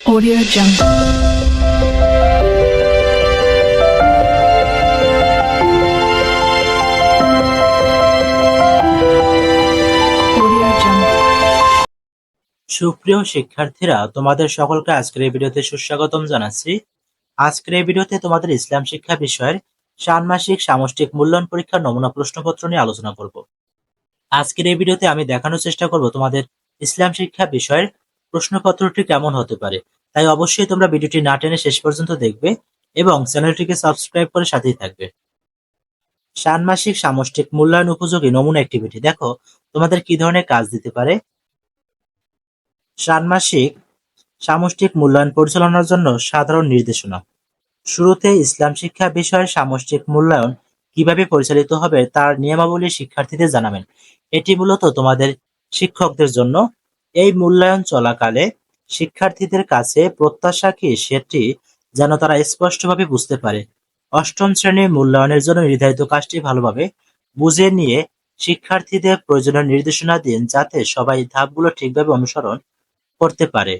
Audio Jungle. সুপ্রিয় শিক্ষার্থীরা, তোমাদের সকলকে আজকের এই ভিডিওতে সুস্বাগতম জানাচ্ছি। আজকের এই ভিডিওতে তোমাদের ইসলাম শিক্ষা বিষয়ের ষান্মাসিক সামষ্টিক মূল্যায়ন পরীক্ষার নমুনা প্রশ্নপত্র নিয়ে আলোচনা করব। আজকের এই ভিডিওতে আমি দেখানোর চেষ্টা করব তোমাদের ইসলাম শিক্ষা বিষয়ের প্রশ্নপত্রটি কেমন হতে পারে, তাই অবশ্যই তোমরা ভিডিওটি না টেনে শেষ পর্যন্ত দেখবে এবং চ্যানেলটিকে সাবস্ক্রাইব করে সাথেই থাকবে। ষান্মাসিক সামষ্টিক মূল্যায়ন উপযোগী নমুনা অ্যাক্টিভিটি দেখো, তোমাদের কি ধরনের কাজ দিতে পারে? ষান্মাসিক সামষ্টিক মূল্যায়ন পরিচালনার জন্য সাধারণ নির্দেশনা। শুরুতে ইসলাম শিক্ষা বিষয়ের সামষ্টিক মূল্যায়ন কীভাবে পরিচালিত হবে তার নিয়মাবলী শিক্ষার্থীদের জানাবেন। এটি মূলত তোমাদের শিক্ষকদের জন্য এই মূল্যায়ন চলাকালে শিক্ষার্থীদের কাছে প্রত্যাশা কি সেটি যেন তারা স্পষ্টভাবে বুঝতে পারে। অষ্টম শ্রেণির মূল্যায়নের জন্য নির্ধারিত কাজটি ভালোভাবে বুঝে নিয়ে শিক্ষার্থীদের প্রয়োজনীয় নির্দেশনা দিন যাতে সবাই ধাপগুলো ঠিকভাবে অনুসরণ করতে পারে।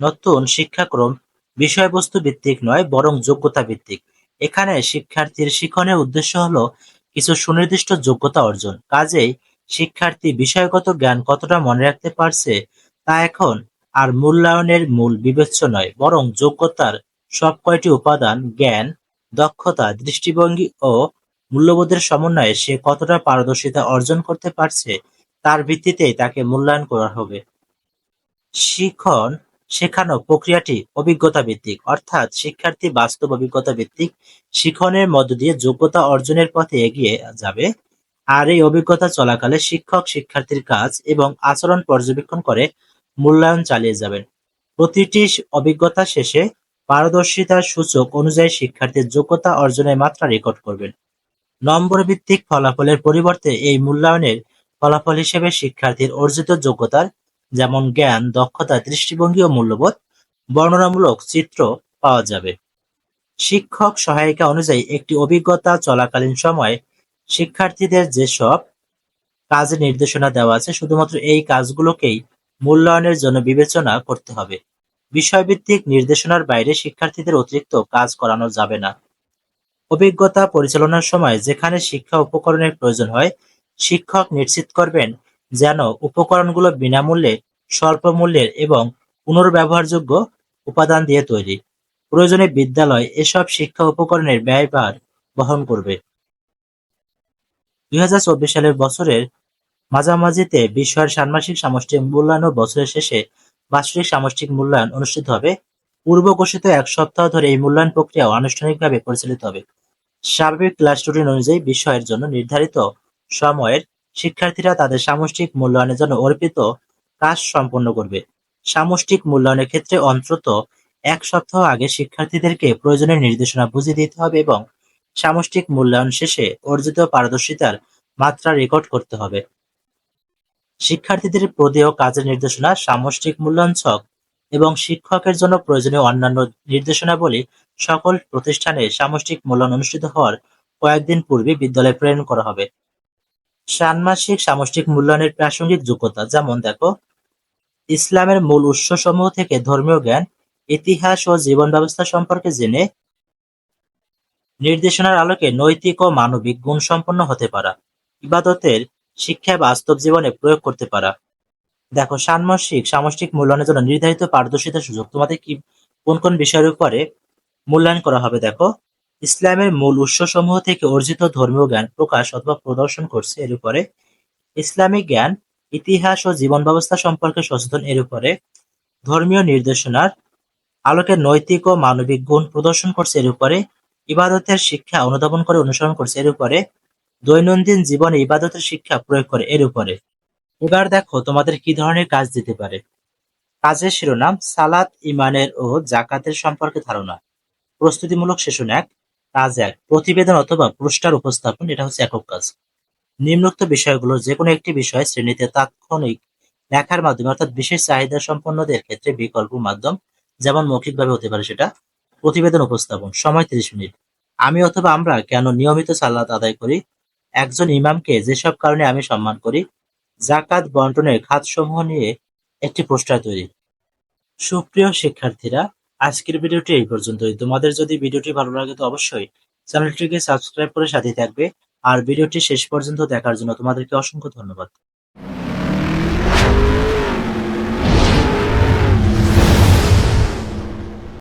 নতুন শিক্ষাক্রম বিষয়বস্তু ভিত্তিক নয়, বরং যোগ্যতা ভিত্তিক। এখানে শিক্ষার্থীর শিক্ষণের উদ্দেশ্য হলো কিছু সুনির্দিষ্ট যোগ্যতা অর্জন। কাজেই শিক্ষার্থী বিষয়গত জ্ঞান কতটা মনে রাখতে পারছে তা এখন আর মূল্যায়নের মূল বিবেচ্য নয়, বরং যোগ্যতার সব কয়টি উপাদান, জ্ঞান, দক্ষতা, দৃষ্টিভঙ্গি ও মূল্যবোধের সমন্বয়ে সে কতটা পারদর্শিতা অর্জন করতে পারছে তার ভিত্তিতেই তাকে মূল্যায়ন করা হবে। শিখন শেখানো প্রক্রিয়াটি অভিজ্ঞতা ভিত্তিক, অর্থাৎ শিক্ষার্থী বাস্তব অভিজ্ঞতা ভিত্তিক শিখনের মধ্য দিয়ে যোগ্যতা অর্জনের পথে এগিয়ে যাবে। আর এই অভিজ্ঞতা চলাকালে শিক্ষক শিক্ষার্থীর কাজ এবং আচরণ পর্যবেক্ষণ করে মূল্যায়ন চালিয়ে যাবেন প্রতিটি অভিজ্ঞতা শেষে পারদর্শিতার সূচক অনুযায়ী শিক্ষার্থীর যোগ্যতা অর্জনের মাত্রা রেকর্ড করবেন নম্বর ভিত্তিক ফলাফলের পরিবর্তে এই মূল্যায়নের ফলাফল হিসেবে শিক্ষার্থীর অর্জিত যোগ্যতার যেমন জ্ঞান, দক্ষতা, দৃষ্টিভঙ্গি ও মূল্যবোধ বর্ণনামূলক চিত্র পাওয়া যাবে। শিক্ষক সহায়িকা অনুযায়ী একটি অভিজ্ঞতা চলাকালীন সময়ে শিক্ষার্থীদের যেসব কাজের নির্দেশনা দেওয়া আছে, শুধুমাত্র এই কাজগুলোকেই মূল্যায়নের জন্য বিবেচনা করতে হবে। বিষয়ভিত্তিক নির্দেশনার বাইরে শিক্ষার্থীদের অতিরিক্ত কাজ করানো যাবে না। অভিজ্ঞতা পরিচালনার সময় যেখানে শিক্ষা উপকরণের প্রয়োজন হয়, শিক্ষক নিশ্চিত করবেন যেন উপকরণগুলো বিনামূল্যে স্বল্প মূল্যের এবং পুনর্ব্যবহারযোগ্য উপাদান দিয়ে তৈরি প্রয়োজনে বিদ্যালয় এসব শিক্ষা উপকরণের ব্যয়ভার বহন করবে দুই হাজার চব্বিশ সালের বছরের মাঝামাঝিতে বিষয়ের ষান্মাসিক সামষ্টিক মূল্যায়ন ও বছরের শেষে বাৎসরিক সামষ্টিক মূল্যায়ন অনুষ্ঠিত হবে। পূর্ব ঘোষিত এক সপ্তাহ ধরে এই মূল্যায়ন প্রক্রিয়া আনুষ্ঠানিকভাবে পরিচালিত হবে। স্বাভাবিক ক্লাস রুটিন অনুযায়ী বিষয়ের জন্য নির্ধারিত সময়ের শিক্ষার্থীরা তাদের সামষ্টিক মূল্যায়নের জন্য অর্পিত কাজ সম্পন্ন করবে। সামষ্টিক মূল্যায়নের ক্ষেত্রে অন্তত এক সপ্তাহ আগে শিক্ষার্থীদেরকে প্রয়োজনীয় নির্দেশনা বুঝিয়ে দিতে হবে এবং সামষ্টিক মূল্যায়ন শেষে অর্জিত পারদর্শিতার মাত্রা রেকর্ড করতে হবে। শিক্ষার্থীদের প্রদেয় কাজের নির্দেশনা, সামষ্টিক মূল্যায়ন ছক এবং শিক্ষকের জন্য প্রয়োজনীয় অন্যান্য নির্দেশনাবলী সকল প্রতিষ্ঠানে সামষ্টিক মূল্যায়ন অনুষ্ঠিত হওয়ার কয়েকদিন পূর্বে বিদ্যালয়ে প্রেরণ করা হবে। ষান্মাসিক সামষ্টিক মূল্যায়নের প্রাসঙ্গিক যোগ্যতা, যেমন দেখো, ইসলামের মূল উৎসসমূহ থেকে ধর্মীয় জ্ঞান, ইতিহাস ও জীবন ব্যবস্থা সম্পর্কে জেনে নির্দেশনার আলোকে নৈতিক ও মানবিক গুণ সম্পন্ন হতে পারা, ইবাদতের শিক্ষায় বাস্তব জীবনে প্রয়োগ করতে পারা। দেখো, ষান্মাসিক সামষ্টিক মূল্যায়নের জন্য নির্ধারিত পারদর্শিতার সুযোগ। তোমাদের কি কোন কোন বিষয়ের উপরে মূল্যায়ন করা হবে, দেখো? ইসলামের মূল উৎসসমূহ থেকে অর্জিত ধর্মীয় জ্ঞান প্রকাশ অথবা প্রদর্শন করছে, এর উপরে। ইসলামিক জ্ঞান, ইতিহাস ও জীবন ব্যবস্থা সম্পর্কে সচেতন, এর উপরে। ধর্মীয় নির্দেশনার আলোকে নৈতিক ও মানবিক গুণ প্রদর্শন করছে, এর উপরে। ইবাদতের শিক্ষা অনুধাবন করে, অনুসরণ করছে, এর উপরে দৈনন্দিন জীবনে ইবাদতের শিক্ষা প্রয়োগ করে, এর উপরে। এবার দেখো তোমাদের কি ধরনের কাজ দিতে পারে। কাজের শিরোনাম, সালাত ইমানের ও জাকাতের সম্পর্কে ধারণা। প্রস্তুতিমূলক সেশন এক, কাজ এক, প্রতিবেদন অথবা পোস্টার উপস্থাপন, এটা হচ্ছে একক কাজ। নিম্নোক্ত বিষয়গুলোর যে কোনো একটি বিষয় শ্রেণীতে তাৎক্ষণিক লেখার মাধ্যমে, অর্থাৎ বিশেষ চাহিদা সম্পন্নদের ক্ষেত্রে বিকল্প মাধ্যম, যেমন মৌখিকভাবে হতে পারে সেটা প্রতিবেদন উপস্থাপন। সময় তিরিশ মিনিট। আমি অথবা আমরা কেন নিয়মিত সালাত আদায় করি? একজন ইমামকে যেসব কারণে আমি সম্মান করি? জাকাত বন্টনের খাতসমূহ নিয়ে একটি পোস্টার তৈরি। সুপ্রিয় শিক্ষার্থীরা, আজকের ভিডিওটি এই পর্যন্তই। তোমাদের যদি ভিডিওটি ভালো লাগে তো অবশ্যই চ্যানেলটিকে সাবস্ক্রাইব করে সাথে থাকবে। আর ভিডিওটি শেষ পর্যন্ত দেখার জন্য তোমাদেরকে অসংখ্য ধন্যবাদ।